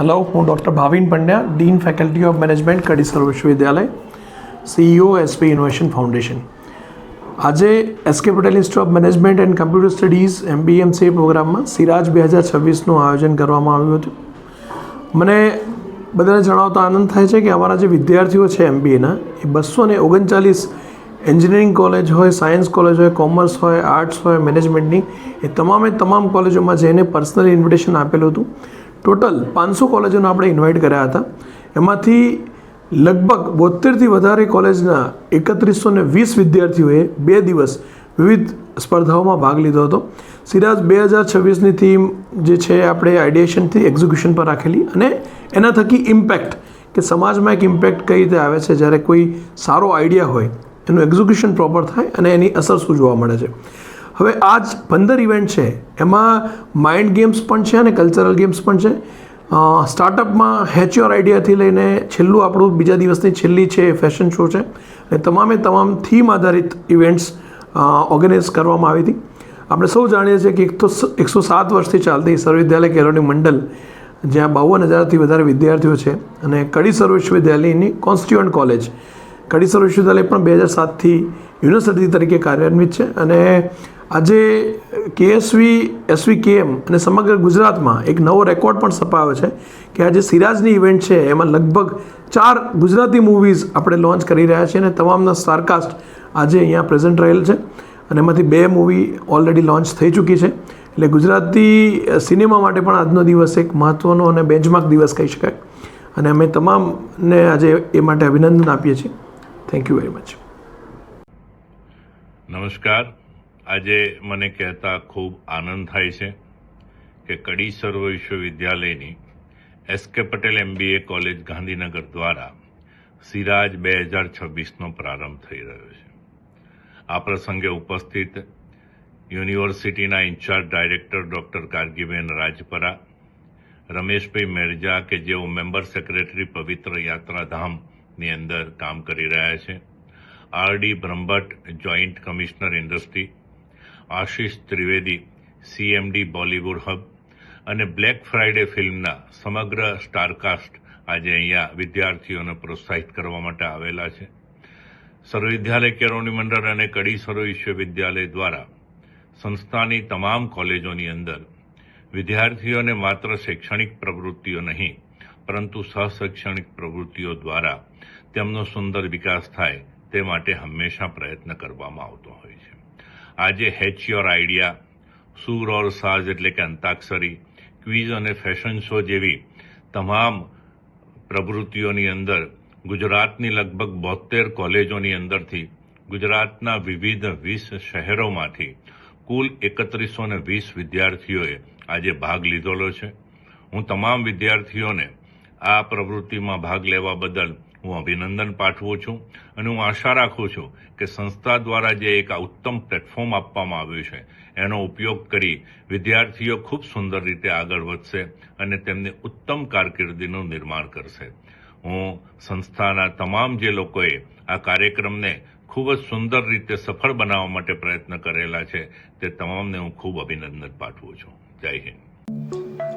Hello હું doctor Bhavin Pandya dean faculty of management કડીસર Vishwavidyalaya CEO SP innovation foundation આજે SK Patel institute of management and computer studies MBMC પ્રોગ્રામમાં સિરાજ બે હજાર છવ્વીસનું આયોજન કરવામાં આવ્યું હતું. મને બધાને જણાવતો આનંદ થાય છે કે અમારા જે વિદ્યાર્થીઓ છે એમબીએના એ બસો ને ઓગણચાલીસ એન્જિનિયરિંગ કોલેજ હોય, સાયન્સ કોલેજ હોય, કોમર્સ હોય, આર્ટ્સ હોય, મેનેજમેન્ટની, એ તમામે તમામ કોલેજોમાં જઈને પર્સનલી ઇન્વિટેશન આપેલું હતું. ટોટલ પાંચસો કોલેજોને આપણે ઇન્વાઇટ કર્યા હતા. એમાંથી લગભગ બોતેરથી વધારે કોલેજના એકત્રીસો ને વીસ વિદ્યાર્થીઓએ બે દિવસ વિવિધ સ્પર્ધાઓમાં ભાગ લીધો હતો. સિરાજ બે હજાર છવ્વીસની થીમ જે છે આપણે આઈડિએશનથી એક્ઝિક્યુશન પર રાખેલી અને એના થકી ઇમ્પેક્ટ કે સમાજમાં એક ઇમ્પેક્ટ કઈ રીતે આવે છે, જ્યારે કોઈ સારો આઈડિયા હોય, એનું એક્ઝિક્યુશન પ્રોપર થાય અને એની અસર શું જોવા મળે છે. હવે આ જ પંદર ઇવેન્ટ છે. એમાં માઇન્ડ ગેમ્સ પણ છે અને કલ્ચરલ ગેમ્સ પણ છે. સ્ટાર્ટઅપમાં હેચ યોર આઈડિયાથી લઈને છેલ્લું આપણું બીજા દિવસની છેલ્લી છે ફેશન શો છે. અને તમામે તમામ થીમ આધારિત ઇવેન્ટ્સ ઓર્ગેનાઇઝ કરવામાં આવી હતી. આપણે સૌ જાણીએ છીએ કે એક તો એકસો સાત વર્ષથી ચાલતી સર્વવિદ્યાલય કેરોની મંડળ, જ્યાં બાવન હજારથી વધારે વિદ્યાર્થીઓ છે અને કડી સર્વ વિશ્વવિદ્યાલયની કોન્સ્ટિટ્યુઅન્ટ કોલેજ કડી સર્વ વિશ્વવિદ્યાલય પણ બે હજાર સાતથી યુનિવર્સિટી તરીકે કાર્યાન્વિત છે અને આજે કેએસવી એસવી કેએમ અને સમગ્ર ગુજરાતમાં એક નવો રેકોર્ડ પણ સપાયો છે કે આજે સિરાજની ઇવેન્ટ છે, એમાં લગભગ ચાર ગુજરાતી મૂવીઝ આપણે લોન્ચ કરી રહ્યા છીએ અને તમામના સ્ટારકાસ્ટ આજે અહીંયા પ્રેઝન્ટ રહેલ છે અને એમાંથી બે મૂવી ઓલરેડી લોન્ચ થઈ ચૂકી છે. એટલે ગુજરાતી સિનેમા માટે પણ આજનો દિવસ એક મહત્ત્વનો અને બેન્ચમાર્ક દિવસ કહી શકાય. અને અમે તમામને આજે એ માટે અભિનંદન આપીએ છીએ. થેન્ક યુ વેરી મચ નમસ્કાર. આજે મને કહેતા ખૂબ આનંદ થાય છે કે કડી સર્વ વિશ્વવિદ્યાલયની એસ કે પટેલ એમબીએ કોલેજ ગાંધીનગર દ્વારા સિરાજ બે હજાર છવ્વીસનો પ્રારંભ થઈ રહ્યો છે. આ પ્રસંગે ઉપસ્થિત યુનિવર્સિટીના incharge director doctor Gargiben Rajpara, Rameshbhai Merja કે જેઓ મેમ્બર સેક્રેટરી પવિત્ર યાત્રાધામની અંદર કામ કરી રહ્યા છે. RD Brahmbhatt joint commissioner industry Ashish Trivedi CMD Bollywood hub અને બ્લેક ફ્રાઇડે ફિલ્મના સમગ્ર સ્ટારકાસ્ટ આજે અહીંયા વિદ્યાર્થીઓને પ્રોત્સાહિત કરવા માટે આવેલા છે. સર્વવિદ્યાલય કેરોની મંડળ અને કડી સર્વ વિશ્વવિદ્યાલય દ્વારા સંસ્થાની તમામ કોલેજોની અંદર વિદ્યાર્થીઓને માત્ર શૈક્ષણિક પ્રવૃત્તિઓ નહીં પરંતુ સહશૈક્ષણિક પ્રવૃત્તિઓ દ્વારા તેમનો સુંદર વિકાસ થાય તે માટે હંમેશા પ્રયત્ન કરવામાં આવતો હોય છે. આજે હેચ યોર આઈડિયા સૂર ઓર સાજ એટલે કે અંતાક્ષરી ક્વિઝ અને ફેશન શો જેવી તમામ પ્રવૃત્તિઓની અંદર ગુજરાતની લગભગ બોતેર કોલેજોની અંદરથી ગુજરાતના વિવિધ વીસ શહેરોમાંથી કુલ એકત્રીસો વીસ વિદ્યાર્થીઓએ આજે ભાગ લીધેલો છે. હું તમામ વિદ્યાર્થીઓને આ પ્રવૃત્તિમાં ભાગ લેવા બદલ હું અભિનંદન પાઠવું છું અને હું આશા રાખું છું કે સંસ્થા દ્વારા જે એક ઉત્તમ પ્લેટફોર્મ આપવામાં આવ્યું છે, એનો ઉપયોગ કરી વિદ્યાર્થીઓ ખૂબ સુંદર રીતે આગળ વધશે અને તેમની ઉત્તમ કારકિર્દીનું નિર્માણ કરશે. હું સંસ્થાના તમામ જે લોકોએ આ કાર્યક્રમને ખૂબ જ સુંદર રીતે સફળ બનાવવા માટે પ્રયત્ન કરેલા છે, તે તમામને હું ખૂબ અભિનંદન પાઠવું છું. જય હિન્દ.